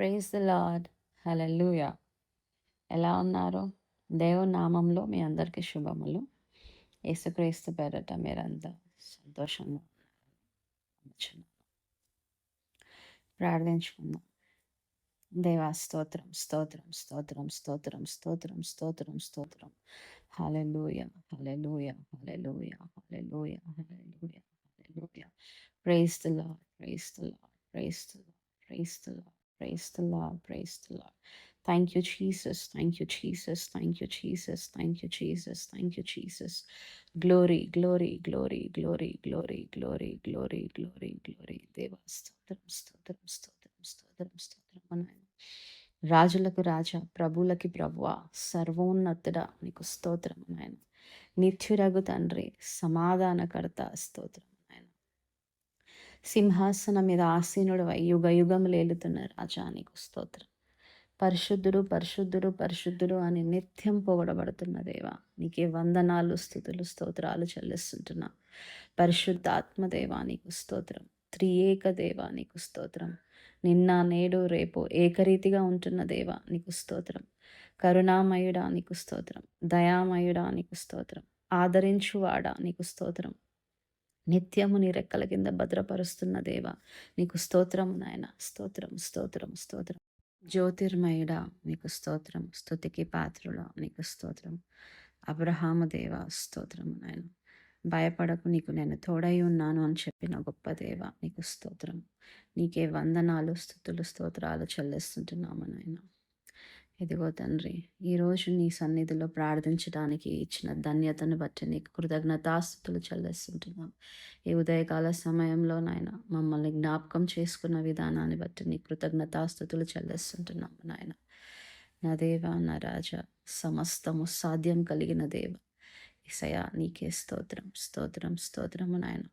Praise the lord హల్లెలూయా ఎలా ఉన్నారు? దేవుని నామంలో మీ అందరికీ శుభములు. యేసుక్రీస్తు పేరట మీరంతా సంతోషంగా ప్రార్థించుకుందాం. దేవా స్తోత్రం స్తోత్రం స్తోత్రం స్తోత్రం స్తోత్రం స్తోత్రం స్తోత్రం. Hallelujah hallelujah hallelujah hallelujah hallelujah hallelujah praise the Lord praise the the the Praise the Lord. Praise the Lord. Thank you, Jesus. Thank you, Jesus. Thank you, Jesus. Thank you, Jesus. Thank you, Jesus. Glory, glory, glory, glory, glory, glory, glory, glory, glory. దేవా స్తోత్రం స్తోత్రం స్తోత్రం స్తోత్రం స్తోత్రం నాయన రాజులకు రాజా ప్రభులకి ప్రభువ సర్వోన్నతుడా నీకు స్తోత్రం నాయన నిత్యురగు తండ్రి సమాధానకర్త స్తోత్రం సింహాసనం మీద ఆసీనుడు యుగ యుగములు ఏలుతున్న రాజా నీకు స్తోత్రం. పరిశుద్ధుడు పరిశుద్ధుడు పరిశుద్ధుడు అని నిత్యం పొగడబడుతున్న దేవా నీకే వందనాలు స్థుతులు స్తోత్రాలు చెల్లిస్తుంటున్నా. పరిశుద్ధ ఆత్మదేవా నీకు స్తోత్రం. త్రియేక దేవా నీకు స్తోత్రం. నిన్న నేడు రేపు ఏకరీతిగా ఉంటున్న దేవా నీకు స్తోత్రం. కరుణామయుడా నీకు స్తోత్రం. దయామయుడా నీకు స్తోత్రం. ఆదరించువాడా నీకు స్తోత్రం. నిత్యము నీ రెక్కల కింద భద్రపరుస్తున్న దేవ. నీకు స్తోత్రం నాయన. స్తోత్రం స్తోత్రం స్తోత్రం జ్యోతిర్మయుడ నీకు స్తోత్రం స్థుతికి పాత్రుడ నీకు స్తోత్రం అబ్రహాము దేవ స్తోత్రము నాయన. భయపడకు నీకు నేను తోడై ఉన్నాను అని చెప్పిన గొప్ప దేవ నీకు స్తోత్రం నీకే వందనాలు స్థుతులు స్తోత్రాలు చెల్లిస్తుంటున్నాము నాయన. ఇదిగో తండ్రి ఈరోజు నీ సన్నిధిలో ప్రార్థించడానికి ఇచ్చిన ధన్యతను బట్టి నీకు కృతజ్ఞతాస్థుతులు చెల్లిస్తుంటున్నాం. ఈ ఉదయకాల సమయంలో నాయన మమ్మల్ని జ్ఞాపకం చేసుకున్న విధానాన్ని బట్టి నీ కృతజ్ఞతాస్థుతులు చెల్లిస్తుంటున్నాం నాయన. నా దేవ నా రాజా సమస్తము సాధ్యం కలిగిన దేవ ఇసయా నీకే స్తోత్రం స్తోత్రం స్తోత్రము నాయన.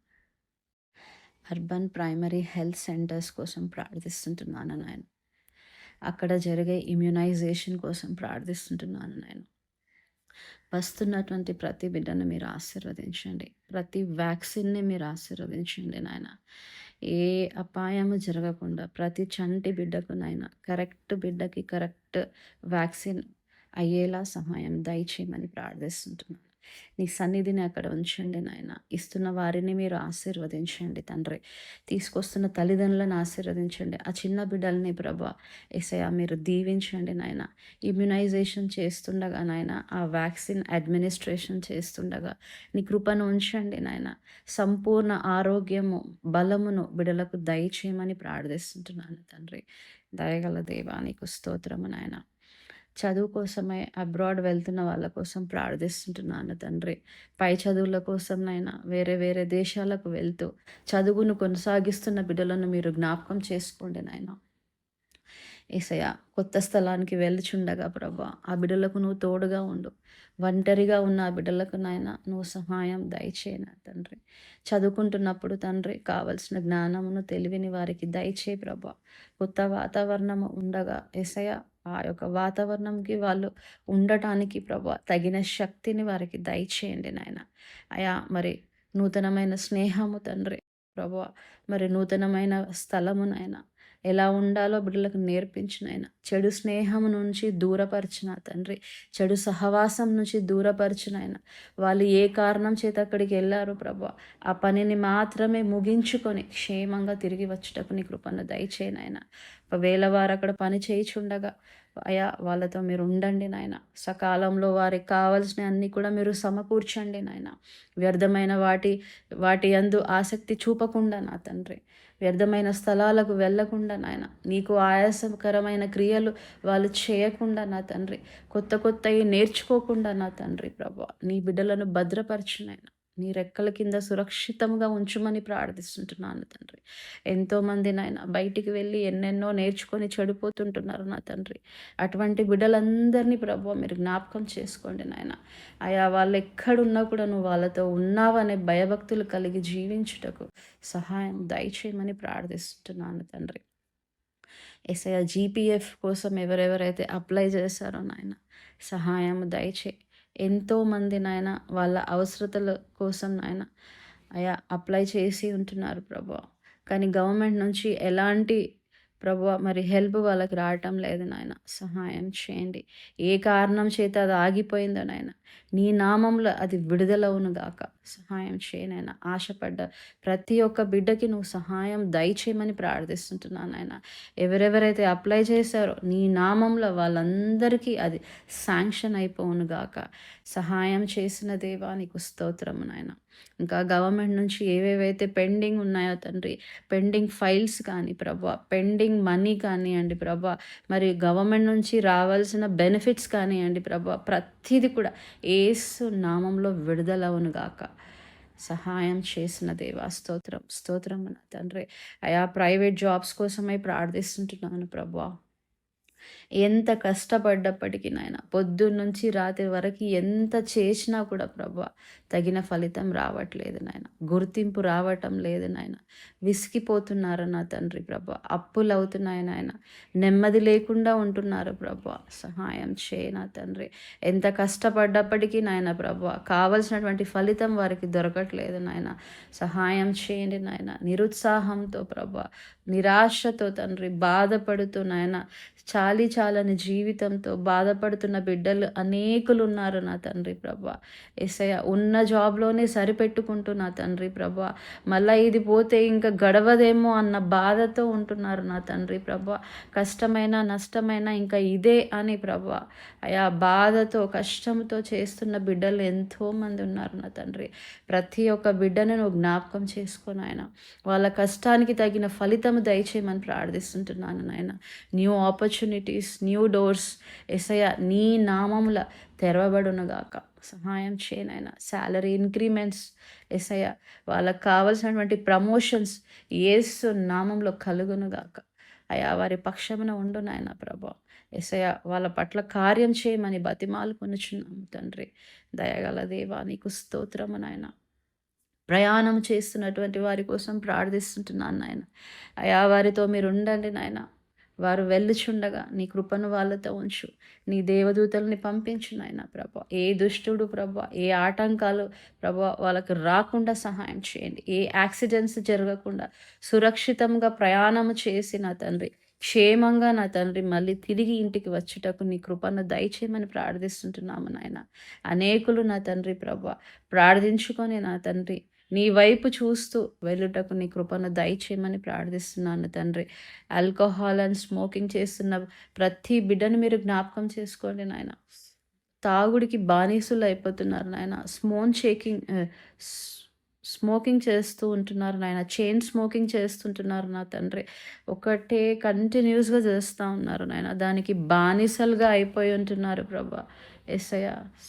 అర్బన్ ప్రైమరీ హెల్త్ సెంటర్స్ కోసం ప్రార్థిస్తుంటున్నాను నాయన. అక్కడ జరిగే ఇమ్యునైజేషన్ కోసం ప్రార్థిస్తుంటున్నాను నేను. వస్తున్నటువంటి ప్రతి బిడ్డను మీరు ఆశీర్వదించండి. ప్రతి వ్యాక్సిన్ని మీరు ఆశీర్వదించండి నాయన. ఏ అపాయము జరగకుండా ప్రతి చంటి బిడ్డకు నాయన కరెక్ట్ బిడ్డకి కరెక్ట్ వ్యాక్సిన్ అయ్యేలా సహాయం దయచేయమని ప్రార్థిస్తుంటున్నాను. నీ సన్నిధిని అక్కడ ఉంచండి నాయన. ఇస్తున్న వారిని మీరు ఆశీర్వదించండి తండ్రి. తీసుకొస్తున్న తల్లిదండ్రులను ఆశీర్వదించండి. ఆ చిన్న బిడ్డల్ని ప్రభా ఎసయా మీరు దీవించండి నాయన. ఇమ్యునైజేషన్ చేస్తుండగా నాయన ఆ వ్యాక్సిన్ అడ్మినిస్ట్రేషన్ చేస్తుండగా నీ కృపను ఉంచండి నాయన. సంపూర్ణ ఆరోగ్యము బలమును బిడలకు దయచేయమని ప్రార్థిస్తుంటున్నాను తండ్రి. దయగల దేవా నీకు స్తోత్రము నాయన. చదువు కోసమే అబ్రాడ్ వెళ్తున్న వాళ్ళ కోసం ప్రార్థిస్తుంటున్నాను తండ్రి. పై చదువుల కోసమైనా వేరే వేరే దేశాలకు వెళ్తూ చదువును కొనసాగిస్తున్న బిడ్డలను మీరు జ్ఞాపకం చేసుకోండి నాయన. ఏసయ కొత్త స్థలానికి వెళ్ళుచుండగా ప్రభా ఆ బిడ్డలకు నువ్వు తోడుగా ఉండు. ఒంటరిగా ఉన్న ఆ బిడ్డలకు నాయన నువ్వు సహాయం దయచేయన తండ్రి. చదువుకుంటున్నప్పుడు తండ్రి కావలసిన జ్ఞానమును తెలివిని వారికి దయచే ప్రభా. కొత్త వాతావరణము ఉండగా ఏసయ ఆ యొక్క వాతావరణంకి వాళ్ళు ఉండటానికి ప్రభా తగిన శక్తిని వారికి దయచేయండి నాయన. అయా మరి నూతనమైన స్నేహము తండ్రి ప్రభా మరి నూతనమైన స్థలము నాయన ఎలా ఉండాలో బిడ్డలకు నేర్పించిన చెడు స్నేహం నుంచి దూరపరిచిన తండ్రి చెడు సహవాసం నుంచి దూరపరిచిన వాళ్ళు ఏ కారణం చేత అక్కడికి వెళ్ళారు ప్రభా ఆ పనిని మాత్రమే ముగించుకొని క్షేమంగా తిరిగి వచ్చేటప్పుడు నీ కృపను దయచేయనాయన ఒకవేళ వారు అక్కడ పని చేయిచుండగా అయా వాళ్ళతో మీరు ఉండండి నాయన. సకాలంలో వారికి కావాల్సిన అన్నీ కూడా మీరు సమకూర్చండి నాయన. వ్యర్థమైన వాటి వాటి అందు ఆసక్తి చూపకుండా నా తండ్రి. వ్యర్థమైన స్థలాలకు వెళ్ళకుండా నాయన. నీకు ఆయాసకరమైన క్రియలు వాళ్ళు చేయకుండా నా తండ్రి. కొత్త కొత్తవి నేర్చుకోకుండా నా తండ్రి ప్రభా. నీ బిడ్డలను భద్రపరచునైనా నాయన. నీ రెక్కల కింద సురక్షితంగా ఉంచమని ప్రార్థిస్తుంటున్నాను తండ్రి. ఎంతోమంది నాయన బయటికి వెళ్ళి ఎన్నెన్నో నేర్చుకొని చెడిపోతుంటున్నారు నా తండ్రి. అటువంటి బిడ్డలందరినీ ప్రభు మీరు జ్ఞాపకం చేసుకోండి నాయన. అయా వాళ్ళు ఎక్కడున్నా కూడా నువ్వు వాళ్ళతో ఉన్నావనే భయభక్తులు కలిగి జీవించుటకు సహాయం దయచేయమని ప్రార్థిస్తున్నాను తండ్రి. ఎస్ఐ జీపీఎఫ్ కోసం ఎవరెవరైతే అప్లై చేశారో నాయన సహాయం దయచేయి. ఎంతోమంది నాయన వాళ్ళ అవసరతల కోసం నాయన అయా అప్లై చేసి ఉంటున్నారు ప్రభా. కానీ గవర్నమెంట్ నుంచి ఎలాంటి ప్రభువా మరి హెల్ప్ వాళ్ళకి రావటం లేదు నాయన. సహాయం చేయండి. ఏ కారణం చేత అది ఆగిపోయిందో నాయన. నీ నామంలో అది విడుదలవును గాక. సహాయం చేయనైనా ఆశపడ్డ ప్రతి ఒక్క బిడ్డకి నువ్వు సహాయం దయచేయమని ప్రార్థిస్తుంటున్నాను ఆయన ఎవరెవరైతే అప్లై చేశారో నీ నామంలో వాళ్ళందరికీ అది శాంక్షన్ అయిపోవును గాక. సహాయం చేసిన దేవా నీకు స్తోత్రము నాయన. ఇంకా గవర్నమెంట్ నుంచి ఏవేవైతే పెండింగ్ ఉన్నాయో తండ్రి పెండింగ్ ఫైల్స్ కానీ ప్రభా పెండింగ్ మనీ కానివ్వండి ప్రభా మరి గవర్నమెంట్ నుంచి రావాల్సిన బెనిఫిట్స్ కానివ్వండి ప్రభా ప్రతిది కూడా ఏసు నామంలో విడుదలవును గాక. సహాయం చేసిన దేవా స్తోత్రం స్తోత్రం నా తండ్రి. అయా ప్రైవేట్ జాబ్స్ కోసమై ప్రార్థిస్తుంటున్నాను ప్రభా. ఎంత కష్టపడ్డప్పటికీ నాయన పొద్దున్నుంచి రాత్రి వరకు ఎంత చేసినా కూడా ప్రభా తగిన ఫలితం రావట్లేదు నాయన. గుర్తింపు రావటం లేదు నాయన. విసిగిపోతున్నారు నా తండ్రి ప్రభ. అప్పులు అవుతున్నాయి నాయన. నెమ్మది లేకుండా ఉంటున్నారు ప్రభా. సహాయం చేయ నా తండ్రి. ఎంత కష్టపడ్డప్పటికీ నాయన ప్రభ కావలసినటువంటి ఫలితం వారికి దొరకట్లేదు నాయన. సహాయం చేయండి నాయన. నిరుత్సాహంతో ప్రభ నిరాశతో తండ్రి బాధపడుతూ నాయన చాలా చాలని జీవితంతో బాధపడుతున్న బిడ్డలు అనేకులు ఉన్నారు నా తండ్రి ప్రభా. ఎస్ఐ ఉన్న జాబ్లోనే సరిపెట్టుకుంటూ నా తండ్రి ప్రభా. మళ్ళీ ఇది పోతే ఇంకా గడవదేమో అన్న బాధతో ఉంటున్నారు నా తండ్రి ప్రభా. కష్టమైన నష్టమైన ఇంకా ఇదే అని ప్రభా. అయా బాధతో కష్టంతో చేస్తున్న బిడ్డలు ఎంతోమంది ఉన్నారు నా తండ్రి. ప్రతి ఒక్క బిడ్డను నువ్వు జ్ఞాపకం చేసుకొని ఆయన వాళ్ళ కష్టానికి తగిన ఫలితం దయచేయమని ప్రార్థిస్తుంటున్నాను నాయన. New opportunities new doors Yesayya నీ నామముల తెరవబడునుగాక. సహాయం చేయనైనా శాలరీ ఇంక్రిమెంట్స్ ఎసయ వాళ్ళకి కావలసినటువంటి ప్రమోషన్స్ ఏసు నామంలో కలుగునుగాక. అయా వారి పక్షమున ఉండు నాయన ప్రభా. ఎసయ వాళ్ళ పట్ల కార్యం చేయమని బతిమాలు కొనుచున్నాము తండ్రి. దయగల దేవా నీకు స్తోత్రము నాయన. ప్రయాణం చేస్తున్నటువంటి వారి కోసం ప్రార్థిస్తుంటున్నాను నాయన. అయా వారితో మీరు ఉండండి నాయన. వారు వెళ్ళుచుండగా నీ కృపను వాళ్ళతో ఉంచు. నీ దేవదూతల్ని పంపించు నాయన ప్రభా. ఏ దుష్టుడు ప్రభా ఏ ఆటంకాలు ప్రభా వాళ్ళకి రాకుండా సహాయం చేయండి. ఏ యాక్సిడెంట్స్ జరగకుండా సురక్షితంగా ప్రయాణము చేసి నా తండ్రి క్షేమంగా నా తండ్రి మళ్ళీ తిరిగి ఇంటికి వచ్చుటకు నీ కృపను దయచేయమని ప్రార్థిస్తుంటున్నాము నాయన. అనేకులు నా తండ్రి ప్రభా ప్రార్థించుకొని నా తండ్రి నీ వైపు చూస్తూ వెళ్ళుటకు నీ కృపను దయచేయమని ప్రార్థిస్తున్నాను తండ్రి. ఆల్కహాల్ అండ్ స్మోకింగ్ చేస్తున్న ప్రతి బిడ్డను మీరు జ్ఞాపకం చేసుకోండి నాయన. తాగుడికి బానిసులు అయిపోతున్నారు నాయన. స్మోన్ షేకింగ్ స్మోకింగ్ చేస్తూ ఉంటున్నారు నాయన. చైన్ స్మోకింగ్ చేస్తుంటున్నారు నా తండ్రి. ఒకటే కంటిన్యూస్గా చేస్తూ ఉన్నారు నాయన. దానికి బానిసలుగా అయిపోయి ఉంటున్నారు ప్రభా. ఎస్ఐ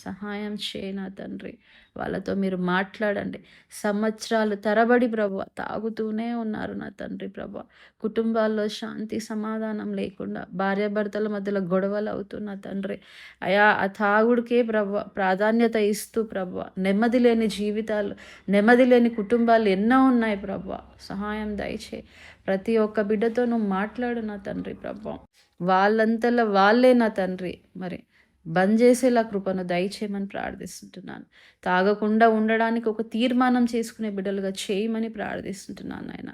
సహాయం చేయ నా తండ్రి. వాళ్ళతో మీరు మాట్లాడండి. సంవత్సరాలు తరబడి ప్రభు తాగుతూనే ఉన్నారు నా తండ్రి ప్రభు కుటుంబాల్లో శాంతి సమాధానం లేకుండా భార్యాభర్తల మధ్యలో గొడవలు అవుతున్న తండ్రి. అయా ఆ తాగుడికే ప్రభు ప్రాధాన్యత ఇస్తూ ప్రభు నెమ్మది లేని జీవితాలు నెమ్మది లేని కుటుంబాలు ఎన్నో ఉన్నాయి ప్రభు సహాయం దయచే ప్రతి ఒక్క బిడ్డతో నువ్వు మాట్లాడు నా తండ్రి ప్రభు వాళ్ళంతలో వాళ్ళే నా తండ్రి. మరి బంద్ చేసేలా కృపను దయచేయమని ప్రార్థిస్తుంటున్నాను. తాగకుండా ఉండడానికి ఒక తీర్మానం చేసుకునే బిడ్డలుగా చేయమని ప్రార్థిస్తుంటున్నాను నాయన.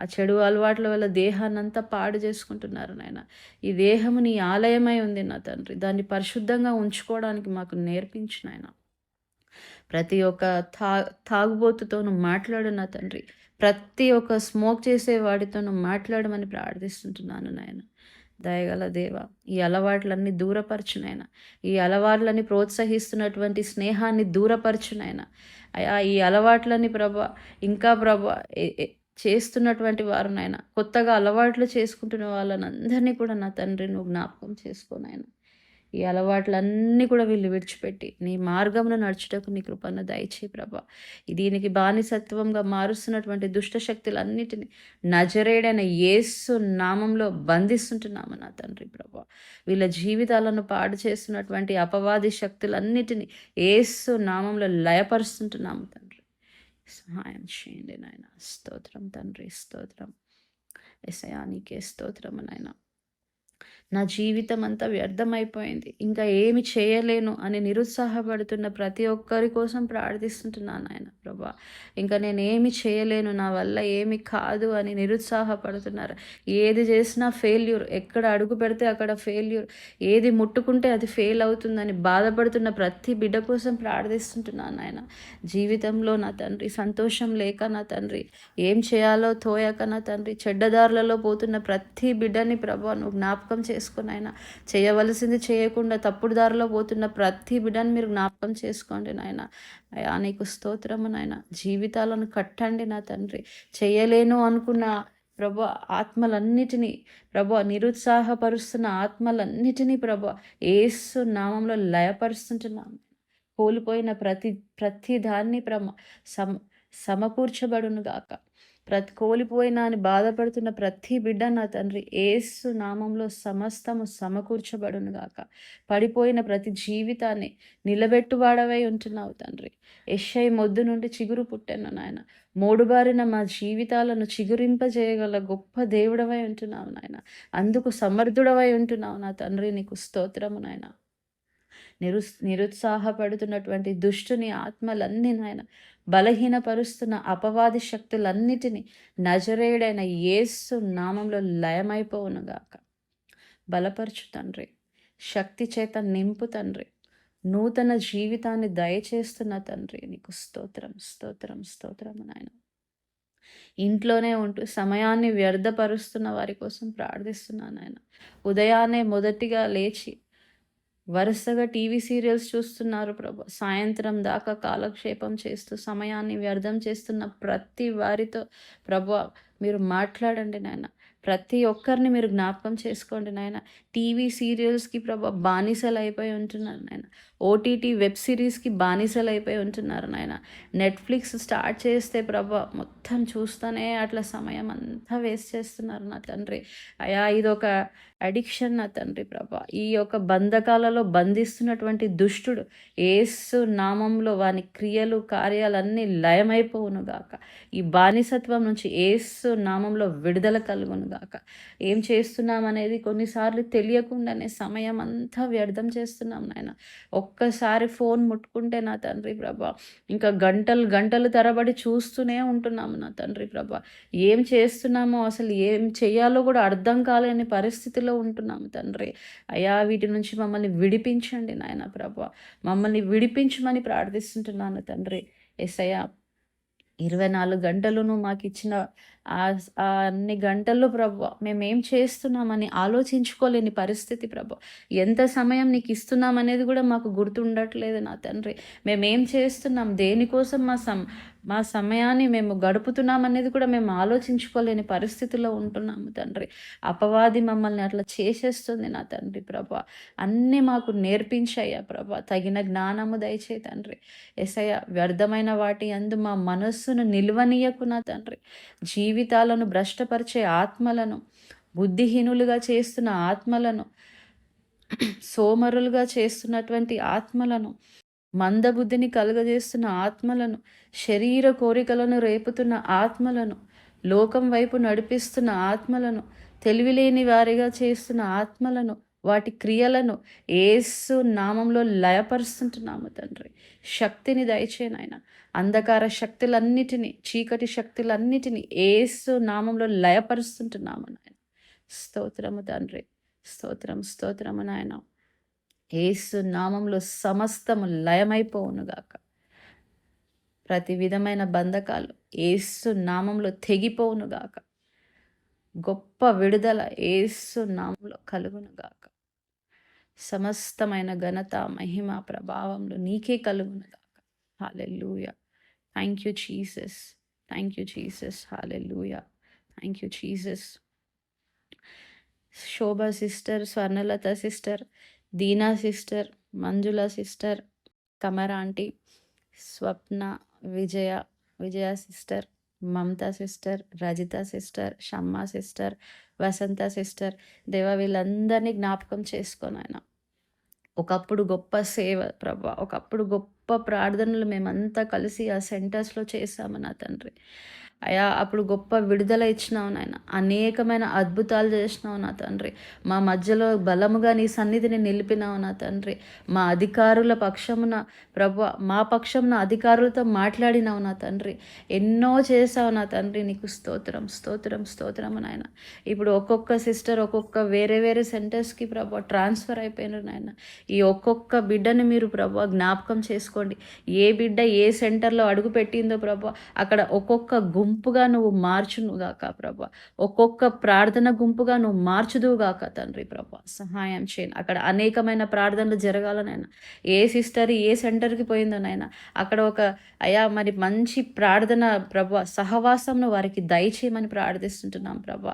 ఆ చెడు అలవాట్ల వల్ల దేహాన్ని అంతా పాడు చేసుకుంటున్నారు నాయన. ఈ దేహము నీ ఆలయమై ఉంది నా తండ్రి. దాన్ని పరిశుద్ధంగా ఉంచుకోవడానికి మాకు నేర్పించిన ఆయన ప్రతి ఒక్క తా తాగుబోతుతోనూ మాట్లాడు నా తండ్రి. ప్రతి ఒక్క స్మోక్ చేసే వాడితోనూ మాట్లాడమని ప్రార్థిస్తుంటున్నాను నాయన. దయగల దేవ ఈ అలవాట్లన్నీ దూరపరచునైనా ఈ అలవాట్లని ప్రోత్సహిస్తున్నటువంటి స్నేహాన్ని దూరపరచునైనా అయా ఈ అలవాట్లని ప్రభ ఇంకా ప్రభ చేస్తున్నటువంటి వారునైనా కొత్తగా అలవాట్లు చేసుకుంటున్న వాళ్ళని అందరినీ కూడా నా తండ్రి నువ్వు జ్ఞాపకం చేసుకోనైనా ఈ అలవాట్లన్నీ కూడా వీళ్ళు విడిచిపెట్టి నీ మార్గంలో నడుచుటకు నీ కృపను దయచే ప్రభా. దీనికి బానిసత్వంగా మారుస్తున్నటువంటి దుష్టశక్తులన్నిటిని నజరేడైన యేసు నామంలో బంధిస్తుంటున్నాము నా తండ్రి ప్రభా. వీళ్ళ జీవితాలను పాడు చేస్తున్నటువంటి అపవాది శక్తులన్నిటిని ఏసు నామంలో లయపరుస్తుంటున్నాము తండ్రి. సహాయం చేయండి నాయన. స్తోత్రం తండ్రి స్తోత్రం. ఎసయానికే స్తోత్రం నాయన. నా జీవితం అంతా వ్యర్థమైపోయింది. ఇంకా ఏమి చేయలేను అని నిరుత్సాహపడుతున్న ప్రతి ఒక్కరి కోసం ప్రార్థిస్తుంటున్నాను ఆయన ప్రభా. ఇంకా నేను ఏమి చేయలేను నా వల్ల ఏమి కాదు అని నిరుత్సాహపడుతున్నారు. ఏది చేసినా ఫెయిల్యూర్ ఎక్కడ అడుగు పెడితే అక్కడ ఫెయిల్యూర్ ఏది ముట్టుకుంటే అది ఫెయిల్ అవుతుందని బాధపడుతున్న ప్రతి బిడ్డ కోసం ప్రార్థిస్తుంటున్నాను ఆయన జీవితంలో నా తండ్రి సంతోషం లేక నా తండ్రి ఏం చేయాలో తోయక నా తండ్రి చెడ్డదారులలో పోతున్న ప్రతి బిడ్డని ప్రభా నువ్వు జ్ఞాపకం చే చేసుకుని ఆయన చేయవలసింది చేయకుండా తప్పుడు దారిలో పోతున్న ప్రతి బిడ్డను మీరు జ్ఞాపకం చేసుకోండి నాయన. అయా నీకు స్తోత్రము నాయన. జీవితాలను కట్టండి నా తండ్రి. చేయలేను అనుకున్న ప్రభు ఆత్మలన్నిటినీ ప్రభు నిరుత్సాహపరుస్తున్న ఆత్మలన్నిటినీ ప్రభు ఏసు నామంలో లయపరుస్తుంటున్నాం. కోల్పోయిన ప్రతి ప్రతి దాన్ని ప్రమ సమ సమకూర్చబడును గాక ప్రతి కోల్పోయినా అని బాధపడుతున్న ప్రతి బిడ్డ నా తండ్రి ఏసు నామంలో సమస్తము సమకూర్చబడును గాక. పడిపోయిన ప్రతి జీవితాన్ని నిలబెట్టువాడవై ఉంటున్నావు తండ్రి. ఎషై మొద్దు నుండి చిగురు పుట్టాను నాయన. మూడుబారిన మా జీవితాలను చిగురింపజేయగల గొప్ప దేవుడవై ఉంటున్నావు నాయన. అందుకు సమర్థుడవై ఉంటున్నావు నా తండ్రి నీకు స్తోత్రము నాయన. నిరు నిరుత్సాహపడుతున్నటువంటి దుష్టుని ఆత్మలన్నీ నాయన బలహీనపరుస్తున్న అపవాది శక్తులన్నిటినీ నజరేయుడైన యేసు నామంలో లయమైపోవునుగాక బలపరచు తండ్రి శక్తి చేత నింపు తండ్రి నూతన జీవితాన్ని దయచేస్తున్న తండ్రి నీకు స్తోత్రం స్తోత్రం స్తోత్రం నాయన. ఇంట్లోనే ఉంటూ సమయాన్ని వ్యర్థపరుస్తున్న వారి కోసం ప్రార్థిస్తున్నాను ఆయన ఉదయాన్నే మొదటిగా లేచి వరుసగా టీవీ సీరియల్స్ చూస్తున్నారు ప్రభు. సాయంత్రం దాకా కాలక్షేపం చేస్తూ సమయాన్ని వ్యర్థం చేస్తున్న ప్రతి వారితో ప్రభు మీరు మాట్లాడండి నాయన. ప్రతి ఒక్కరిని మీరు జ్ఞాపకం చేసుకోండి నాయన. టీవీ సీరియల్స్కి ప్రభా బానిసలు అయిపోయి ఉంటున్నారు నాయన. ఓటీటీ వెబ్ సిరీస్కి బానిసలు అయిపోయి ఉంటున్నారు నాయన. నెట్ఫ్లిక్స్ స్టార్ట్ చేస్తే ప్రభా మొత్తం చూస్తూనే అట్లా సమయం అంతా వేస్ట్ చేస్తున్నారు నా తండ్రి. అయా ఇది ఒక అడిక్షన్ నా తండ్రి ప్రభా. ఈ యొక్క బంధకాలలో బంధిస్తున్నటువంటి దుష్టుడు ఏసు నామంలో వాని క్రియలు కార్యాలన్నీ లయమైపోవును గాక. ఈ బానిసత్వం నుంచి ఏసు నామంలో విడుదల కలుగును గాక. ఏం చేస్తున్నాం అనేది కొన్నిసార్లు తెలియకుండానే సమయం అంతా వ్యర్థం చేస్తున్నాం నాయన. ఒక్కసారి ఫోన్ ముట్టుకుంటే నా తండ్రి ప్రభా ఇంకా గంటలు గంటలు తరబడి చూస్తూనే ఉంటున్నాము నా తండ్రి ప్రభా. ఏం చేస్తున్నామో అసలు ఏం చేయాలో కూడా అర్థం కాలేని పరిస్థితుల్లో స్థితిలో ఉంటున్నాము తండ్రి. అయా వీటి నుంచి మమ్మల్ని విడిపించండి నాయన ప్రభు. మమ్మల్ని విడిపించమని ప్రార్థిస్తుంటున్నాను తండ్రి. ఎస్ఐయా ఇరవై నాలుగు గంటలును మాకు ఇచ్చిన అన్ని గంటల్లో ప్రభు మేమేం చేస్తున్నామని ఆలోచించుకోలేని పరిస్థితి ప్రభు. ఎంత సమయం నీకు ఇస్తున్నామనేది కూడా మాకు గుర్తుండట్లేదు నా తండ్రి. మేమేం చేస్తున్నాం? దేనికోసం మా సమ్ మా సమయాన్ని మేము గడుపుతున్నాం అనేది కూడా మేము ఆలోచించుకోలేని పరిస్థితిలో ఉంటున్నాము తండ్రి. అపవాది మమ్మల్ని అట్లా చేసేస్తుంది నా తండ్రి ప్రభా. అన్నీ మాకు నేర్పించాయా ప్రభా. తగిన జ్ఞానము దయచే తండ్రి. ఎసయ వ్యర్థమైన వాటి అందు మా మనస్సును నిల్వనీయకు నా తండ్రి. జీవితాలను భ్రష్టపరిచే ఆత్మలను బుద్ధిహీనులుగా చేస్తున్న ఆత్మలను సోమరులుగా చేస్తున్నటువంటి ఆత్మలను మందబుద్ధిని కలుగజేస్తున్న ఆత్మలను శరీర కోరికలను రేపుతున్న ఆత్మలను లోకం వైపు నడిపిస్తున్న ఆత్మలను తెలివిలేని వారిగా చేస్తున్న ఆత్మలను వాటి క్రియలను ఏసు నామంలో లయపరుస్తుంటున్నాము తండ్రి. శక్తిని దయచేనాయన అంధకార శక్తులన్నిటినీ చీకటి శక్తులన్నిటినీ ఏసు నామంలో లయపరుస్తుంటున్నాము నాయన. స్తోత్రము తండ్రి. స్తోత్రం స్తోత్రము నాయన. ఏసు నామంలో సమస్తము లయమైపోవునుగాక ప్రతి విధమైన బంధకాలు ఏసు నామంలో తెగిపోవునుగాక గొప్ప విడుదల ఏసు నామంలో కలుగునుగాక సమస్తమైన ఘనత మహిమ ప్రభావంలో నీకే కలుగునుగాక hallelujah. Thank you Jesus thank you Jesus hallelujah. Thank you Jesus Shobha sister Swarnalatha sister Deena sister Manjula sister Kamara aunty Swapna Vijaya Vijaya sister Mamatha sister Rajitha sister Shamma sister Vasantha sister. దేవ వీళ్ళందరినీ జ్ఞాపకం చేసుకొని ఆయన ఒకప్పుడు గొప్ప సేవ ప్రభా ఒకప్పుడు గొప్ప ప్రార్థనలు మేమంతా కలిసి ఆ సెంటర్స్లో చేశాము నా తండ్రి. అయా అప్పుడు గొప్ప విడుదల ఇచ్చినావు నాయన. అనేకమైన అద్భుతాలు చేసినావు నా తండ్రి. మా మధ్యలో బలముగా నీ సన్నిధిని నిలిపినావు నా తండ్రి. మా అధికారుల పక్షమున ప్రభు మా పక్షమున అధికారులతో మాట్లాడినావు నా తండ్రి. ఎన్నో చేసావు నా తండ్రి. నీకు స్తోత్రం స్తోత్రం స్తోత్రం నాయన. ఇప్పుడు ఒక్కొక్క సిస్టర్ ఒక్కొక్క వేరే వేరే సెంటర్స్కి ప్రభు ట్రాన్స్ఫర్ అయిపోయినారు నాయన. ఈ ఒక్కొక్క బిడ్డని మీరు ప్రభు జ్ఞాపకం చేసుకోండి. ఏ బిడ్డ ఏ సెంటర్లో అడుగు పెట్టిందో ప్రభు అక్కడ ఒక్కొక్క గుంపుగా నువ్వు మార్చునుగాక ప్రభ. ఒక్కొక్క ప్రార్థన గుంపుగా నువ్వు మార్చుదువుగాక తండ్రి ప్రభ. సహాయం చేయను అక్కడ అనేకమైన ప్రార్థనలు జరగాలనైనా ఏ సిస్టర్ ఏ సెంటర్కి పోయిందోనైనా అక్కడ ఒక అయా మరి మంచి ప్రార్థన ప్రభ సహవాసంను వారికి దయచేయమని ప్రార్థిస్తుంటున్నాం ప్రభ.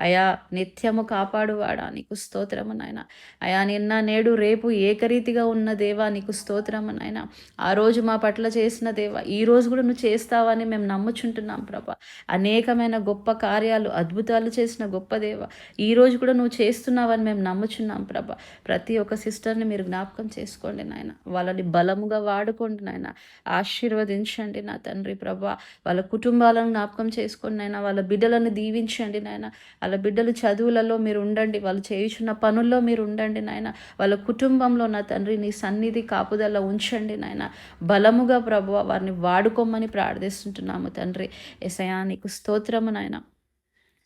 అయా నిత్యము కాపాడువాడా నీకు స్తోత్రము నాయన అయా నిన్న నేడు రేపు ఏకరీతిగా ఉన్న దేవా నీకు స్తోత్రము నాయన ఆ రోజు మా పట్ల చేసిన దేవా ఈ రోజు కూడా నువ్వు చేస్తావని మేము నమ్ముచుంటున్నాం ప్రభు. ప్రభ అనేకమైన గొప్ప కార్యాలు అద్భుతాలు చేసిన గొప్ప దేవ. ఈరోజు కూడా నువ్వు చేస్తున్నావని మేము నమ్ముచున్నాం ప్రభ. ప్రతి ఒక్క సిస్టర్ని మీరు జ్ఞాపకం చేసుకోండి నాయన. వాళ్ళని బలముగా వాడుకోండి నాయన. ఆశీర్వదించండి నా తండ్రి ప్రభ. వాళ్ళ కుటుంబాలను జ్ఞాపకం చేసుకోండి నాయన. వాళ్ళ బిడ్డలను దీవించండి నాయన. వాళ్ళ బిడ్డలు చదువులలో మీరు ఉండండి. వాళ్ళు చేయుచున్న పనుల్లో మీరు ఉండండి నాయన. వాళ్ళ కుటుంబంలో నా తండ్రి నీ సన్నిధి కాపుదల ఉంచండి నాయన. బలముగా ప్రభు వారిని వాడుకోమని ప్రార్థిస్తుంటున్నాము తండ్రి. ఏసయా నీకు స్తోత్రము నాయన.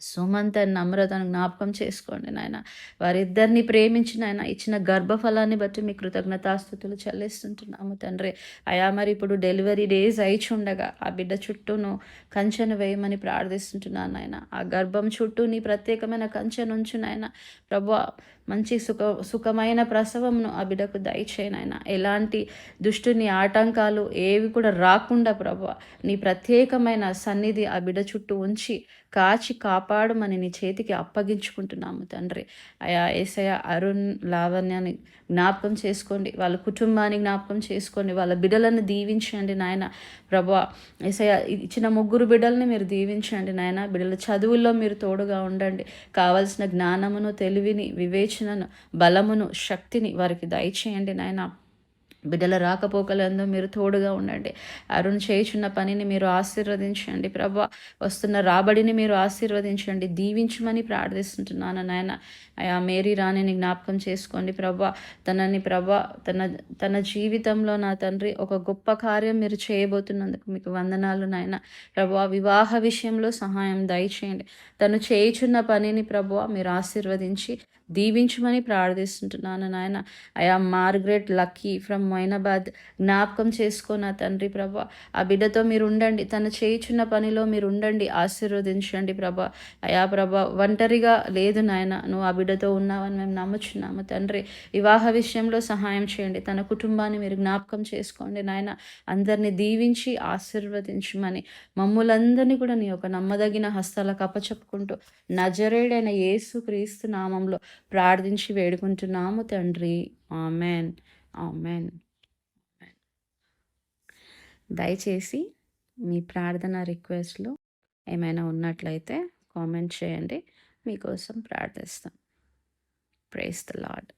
సుమంత నమ్రతను జ్ఞాపకం చేసుకోండి నాయన. వారిద్దరిని ప్రేమించిన ఆయన ఇచ్చిన గర్భఫలాన్ని బట్టి మీ కృతజ్ఞతాస్థుతులు చెల్లిస్తుంటున్నాము తండ్రి. అయా మరి ఇప్పుడు డెలివరీ డేస్ అయిచుండగా ఆ బిడ్డ చుట్టూను కంచెను వేయమని ప్రార్థిస్తుంటున్నాను ఆయన ఆ గర్భం చుట్టూ నీ ప్రత్యేకమైన కంచెను ఉంచు నాయన. ప్రభు మంచి సుఖ సుఖమైన ప్రసవంను ఆ బిడ్డకు దయచేయనైనా. ఎలాంటి దుష్టుని ఆటంకాలు ఏవి కూడా రాకుండా ప్రభా నీ ప్రత్యేకమైన సన్నిధి ఆ బిడ్డ చుట్టూ ఉంచి కాచి కాపాడమని నీ చేతికి అప్పగించుకుంటున్నాము తండ్రి. అయా ఏసయ అరుణ్ లావణ్యాన్ని జ్ఞాపకం చేసుకోండి. వాళ్ళ కుటుంబాన్ని జ్ఞాపకం చేసుకోండి. వాళ్ళ బిడ్డలను దీవించండి నాయన. ప్రభా ఏసయ ఇచ్చిన ముగ్గురు బిడ్డల్ని మీరు దీవించండి నాయన. బిడ్డల చదువుల్లో మీరు తోడుగా ఉండండి. కావలసిన జ్ఞానమును తెలివిని ఆలోచనను బలమును శక్తిని వారికి దయచేయండి నాయన. బిడ్డల రాకపోకలందు మీరు తోడుగా ఉండండి. అరుణ్ చేయుచున్న పనిని మీరు ఆశీర్వదించండి ప్రభా. వస్తున్న రాబడిని మీరు ఆశీర్వదించండి. దీవించమని ప్రార్థిస్తుంటున్నాను నాయన. అయా మేరీ రాణిని జ్ఞాపకం చేసుకోండి ప్రభా. తనని ప్రభా తన తన జీవితంలో నా తండ్రి ఒక గొప్ప కార్యం మీరు చేయబోతున్నందుకు మీకు వందనాలు నాయన. ప్రభా వివాహ విషయంలో సహాయం దయచేయండి. తను చేయుచున్న పనిని ప్రభా మీరు ఆశీర్వదించి దీవించమని ప్రార్థిస్తుంటున్నాను నాయన. అయా మార్గ్రెట్ లక్కీ ఫ్రమ్ మొయినాబాద్ జ్ఞాపకం చేసుకోనా తండ్రి ప్రభా. ఆ బిడ్డతో మీరు ఉండండి. తను చేయుచున్న పనిలో మీరు ఉండండి. ఆశీర్వదించండి ప్రభా. అయా ప్రభా ఒంటరిగా లేదు నాయన. నువ్వు ఆ బిడ్డతో ఉన్నావని మేము నమ్ముచున్నాము తండ్రి. వివాహ విషయంలో సహాయం చేయండి. తన కుటుంబాన్ని మీరు జ్ఞాపకం చేసుకోండి నాయన. అందరినీ దీవించి ఆశీర్వదించమని. మమ్ములందరినీ కూడా నీ యొక్క నమ్మదగిన హస్తాలకు అప్పచెప్పుకుంటూ నజరేడైన యేసు క్రీస్తు నామంలో ప్రార్థించి వేడుకుంటున్నాము తండ్రి. ఆమెన్. ఆమెన్. దయచేసి మీ ప్రార్థన రిక్వెస్ట్లు ఏమైనా ఉన్నట్లయితే కామెంట్ చేయండి. మీకోసం ప్రార్థిస్తాం. Praise the lord